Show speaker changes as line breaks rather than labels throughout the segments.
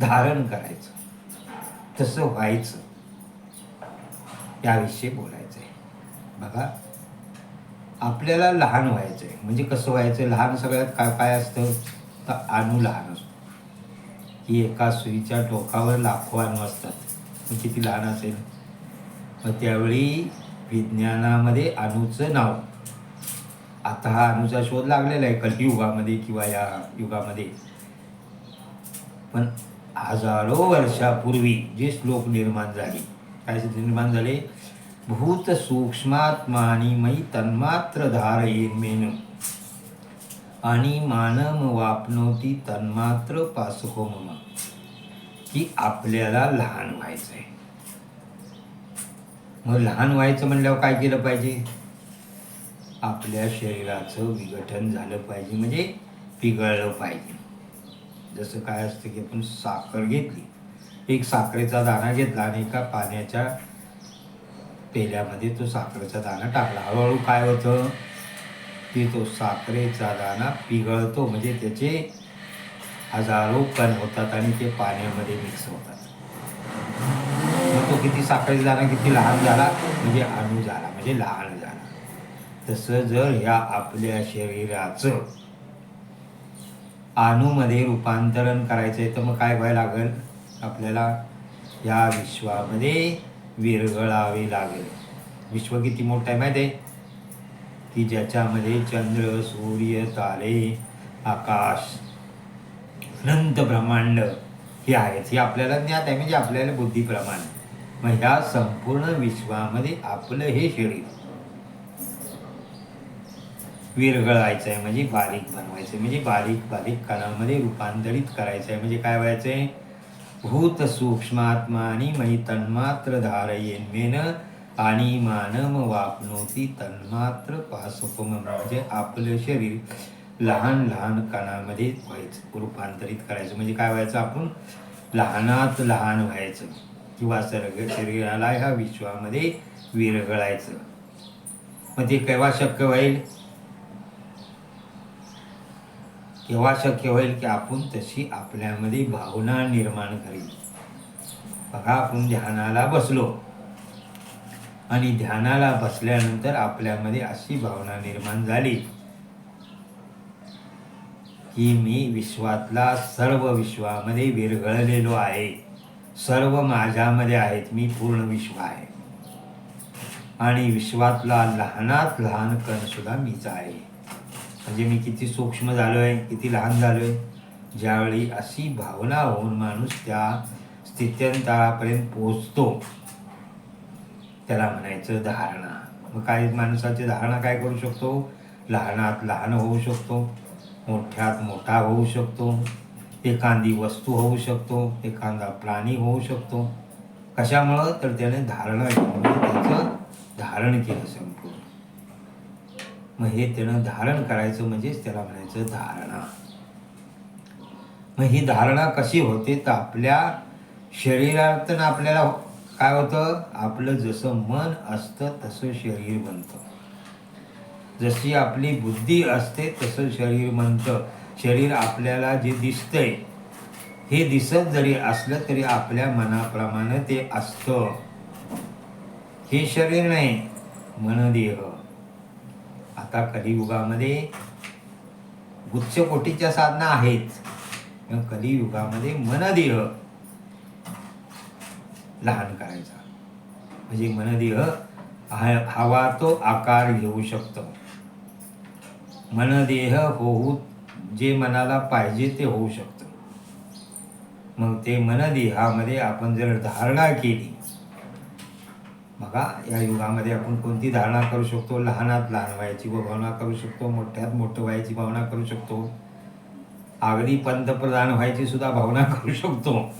धारण करायचं. तसं व्हायचं. याविषयी बोलायचं आहे बघा आपल्याला लहान व्हायचं आहे म्हणजे कसं व्हायचं लहान सगळ्यात काय काय असतं? तर अणू लहान असतो. की एका सुईच्या टोकावर लाखो अणू असतात. मग किती लहान असेल? मग त्यावेळी विज्ञानामध्ये अणूचं नाव. आता हा अणूचा शोध लागलेला आहे कलियुगामध्ये किंवा या युगामध्ये. पण हजारो वर्षापूर्वी जे श्लोक निर्माण झाले काय निर्माण झाले? भूत सूक्ष्मात्मानी मयी तन्मात्र धारयेन मेन। आणि मानम वापनोती तन्मात्र पासको मम की आपल्याला लहान व्हायचं आहे मग लहान व्हायचं म्हणल्यावर काय केलं पाहिजे? आपल्या शरीराचं विघटन झालं पाहिजे. म्हणजे पिघळलं पाहिजे. जसं काय असतं की आपण साखर घेतली. एक साखरेचा दाणा घेतला आणि एका पाण्याच्या पेल्यामध्ये तो साखरेचा दाणा टाकला. हळूहळू काय होतं? की तो साखरेचा दाणा पिघळतो. म्हणजे त्याचे हजारो कण होतात आणि ते पाण्यामध्ये मिक्स होतात. मग तो किती साखरेचा दाणा किती लहान झाला? म्हणजे अणू झाला म्हणजे लहान झाला. तसं जर ह्या आपल्या शरीराचं अणूमध्ये रूपांतरण करायचं आहे तर मग काय व्हायला लागेल? आपल्याला या विश्वामध्ये विरघळावे लागेल. विश्व किती मोठं आहे माहिती आहे? की ज्याच्यामध्ये चंद्र सूर्य तारे आकाश अनंत ब्रह्मांड हे आहेत हे आपल्याला ज्ञात आहे म्हणजे आपल्याला बुद्धीप्रमाण. मग ह्या संपूर्ण विश्वामध्ये आपलं हे शरीर. विरघळायचं आहे म्हणजे बारीक बनवायचं आहे म्हणजे बारीक बारीक कणामध्ये रूपांतरित करायचं आहे म्हणजे काय व्हायचं आहे भूत सूक्ष्मात्मा आणि मयी तन्मात्र धारयेन्मेन आणि मानव वापनोती तन्मात्र पासोपम. म्हणजे आपलं शरीर लहान लहान कणामध्ये व्हायचं रूपांतरित करायचं. म्हणजे काय व्हायचं आपण? लहानात लहान व्हायचं. किंवा सर्ग शरीराला ह्या विश्वामध्ये विरघळायचं. मग ते केव्हा शक्य होईल? केव्हा शक्य होईल की आपण तशी आपल्यामध्ये भावना निर्माण करेल बघा आपण ध्यानाला बसलो. आणि ध्यानाला बसल्यानंतर आपल्यामध्ये अशी भावना निर्माण झाली की मी विश्वातला सर्व विश्वामध्ये विरघळलेलो आहे. सर्व माझ्यामध्ये आहेत. मी पूर्ण विश्व आहे. आणि विश्वातला लहानात लहान कणसुद्धा मीच आहे. म्हणजे मी किती सूक्ष्म झालो आहे किती लहान झालो आहे ज्यावेळी अशी भावना होऊन माणूस त्या स्थित्यंतरापर्यंत पोचतो त्याला म्हणायचं धारणा. मग काय माणसाची धारणा काय करू शकतो? लहानात लहान होऊ शकतो मोठ्यात मोठा होऊ शकतो एखादी वस्तू होऊ शकतो एखादा प्राणी होऊ शकतो. कशामुळं? तर त्याने धारणा घेऊन त्याचं धारण केलं संपूर्ण मग हे त्यानं धारण करायचं म्हणजेच त्याला म्हणायचं धारणा. मग ही धारणा कशी होते तर आपल्या शरीरात आपल्याला काय होतं? आपलं जसं मन असतं तसं शरीर बनतं. जशी आपली बुद्धी असते तसं शरीर बनतं. शरीर आपल्याला जे दिसतंय हे दिसत जरी असलं तरी आपल्या मनाप्रमाणे ते असतं. हे शरीर नाही मनदेह आता कलियुगामध्ये गुच्छकोटीच्या साधना आहेत. कलियुगामध्ये मनदेह लहान करायचा. म्हणजे मनदेह हवा तो आकार घेऊ शकतो. मनदेह होऊ जे मनाला पाहिजे ते होऊ शकतं. मग ते मनदेहामध्ये आपण जर धारणा केली बघा या युगामध्ये आपण कोणती धारणा करू शकतो? लहानात लहान व्हायची व भावना करू शकतो मोठ्यात मोठं व्हायची भावना करू शकतो. अगदी पंतप्रधान व्हायची सुद्धा भावना करू शकतो.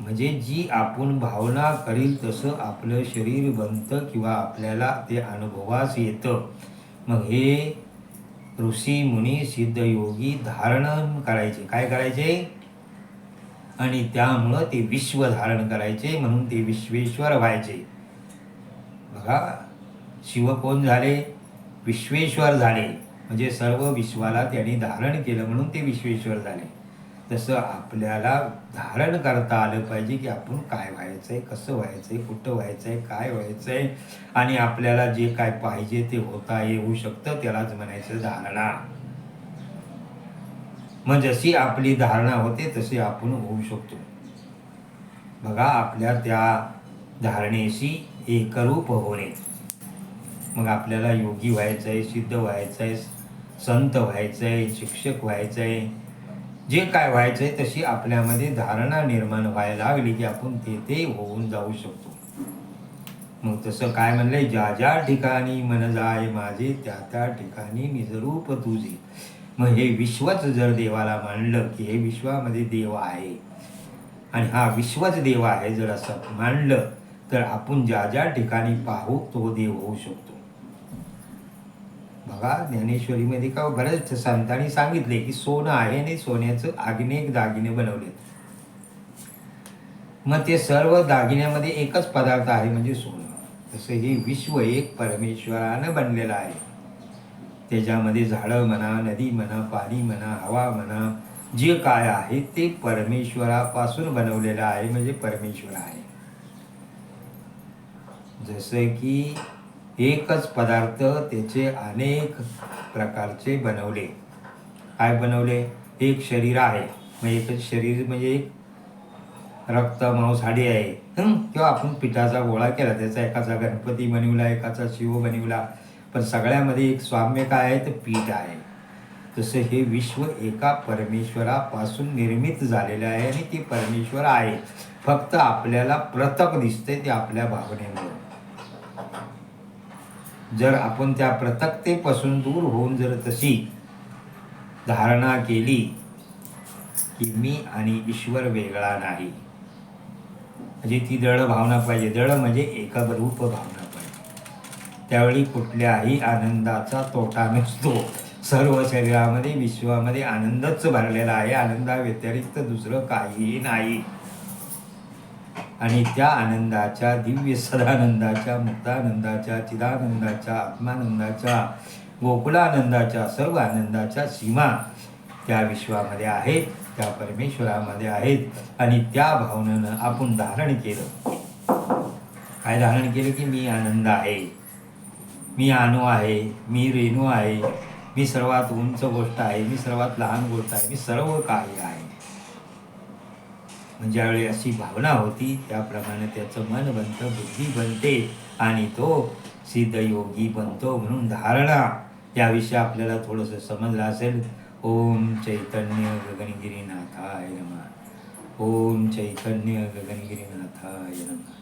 म्हणजे जी आपण भावना करील तसं आपलं शरीर बनतं किंवा आपल्याला ते अनुभवास येतं. मग हे ऋषी मुनी सिद्ध योगी धारण करायचे. काय करायचे? आणि त्यामुळं ते विश्व धारण करायचे म्हणून ते विश्वेश्वर व्हायचे. बघा शिव कोण झाले? विश्वेश्वर झाले. म्हणजे सर्व विश्वाला त्यांनी धारण केलं म्हणून ते विश्वेश्वर झाले. तसं आपल्याला धारण करता आलं पाहिजे की आपण काय व्हायचं आहे कसं व्हायचं आहे कुठं व्हायचं आहे काय व्हायचं आहे आणि आपल्याला जे काय पाहिजे ते होता येऊ शकतं त्यालाच म्हणायचं धारणा. मग जशी आपली धारणा होते तशी आपण होऊ शकतो. बघा आपल्या त्या धारणेशी एकरूप होणे. मग आपल्याला योगी व्हायचं आहे सिद्ध व्हायचं आहे संत व्हायचं आहे शिक्षक व्हायचं आहे जे काय व्हायचं आहे तशी आपल्यामध्ये धारणा निर्माण व्हायला लागली की आपण तेथे होऊन जाऊ शकतो. मग तसं काय म्हणलंय? ज्या ज्या ठिकाणी मन जाय माझे त्या त्या ठिकाणी निजरूप तुझे. मग हे विश्वच जर देवाला मांडलं की हे विश्वामध्ये देव आहे. आणि हा विश्वच देव आहे जर असं मांडलं तर आपण ज्या ज्या ठिकाणी पाहू तो देव होऊ शकतो. बघा ज्ञानेश्वरीमध्ये का बऱ्याच संतांनी सांगितले की सोनं आहे आणि सोन्याचं अनेक दागिने बनवलेत. मग ते सर्व दागिन्यामध्ये एकच पदार्थ आहे म्हणजे सोनं. तसं हे विश्व एक परमेश्वरानं बनलेलं आहे. त्याच्यामध्ये झाडं म्हणा नदी म्हणा पाणी म्हणा हवा म्हणा जे काय आहे ते परमेश्वरापासून बनवलेलं आहे म्हणजे परमेश्वर आहे. जसं की एकच पदार्थ त्याचे अनेक प्रकारचे बनवले. काय बनवले? एक शरीर आहे. म्हणजे मग एकच शरीर म्हणजे एक रक्त मांस हाडी आहे. किंवा आपण पिठाचा गोळा केला त्याचा एकाचा गणपती बनवला एकाचा शिव बनवला. पण सगळ्यामध्ये एक स्वाम्य काय आहे? तर पीठ आहे. तसं हे विश्व एका परमेश्वरापासून निर्मित झालेलं आहे आणि ते परमेश्वर आहे. फक्त आपल्याला प्रतक दिसते ते आपल्या भावनेमुळे. जर आपण त्या पृथकतेपासून दूर होऊन जर तशी धारणा केली की मी आणि ईश्वर वेगळा नाही म्हणजे ती दळ भावना पाहिजे. दळ म्हणजे एकरूप भावना पाहिजे. त्यावेळी कुठल्याही आनंदाचा तोटा नसतो. सर्व शरीरामध्ये विश्वामध्ये आनंदच भरलेला आहे. आनंदाव्यतिरिक्त दुसरं काहीही नाही. आणि त्या आनंदाच्या दिव्य सदानंदाच्या मुक्तानंदाच्या चिदानंदाच्या आत्मानंदाच्या गोकुलानंदाच्या सर्व आनंदाच्या सीमा त्या विश्वामध्ये आहेत त्या परमेश्वरामध्ये आहेत आणि त्या भावनेनं आपण धारण केलं. काय धारण केलं की मी आनंद आहे. मी अणू आहे मी रेणू आहे मी सर्वात उंच गोष्ट आहे मी सर्वात लहान गोष्ट आहे मी सर्व काही आहे. ज्यावेळी अशी भावना होती त्याप्रमाणे त्याचं मन बनतं बुद्धी बनते आणि तो सिद्धयोगी बनतो म्हणून धारणा. याविषयी आपल्याला थोडंसं समजलं असेल. ओम चैतन्य गगनगिरीनाथाय नमः. ओम चैतन्य गगनगिरीनाथाय नमः.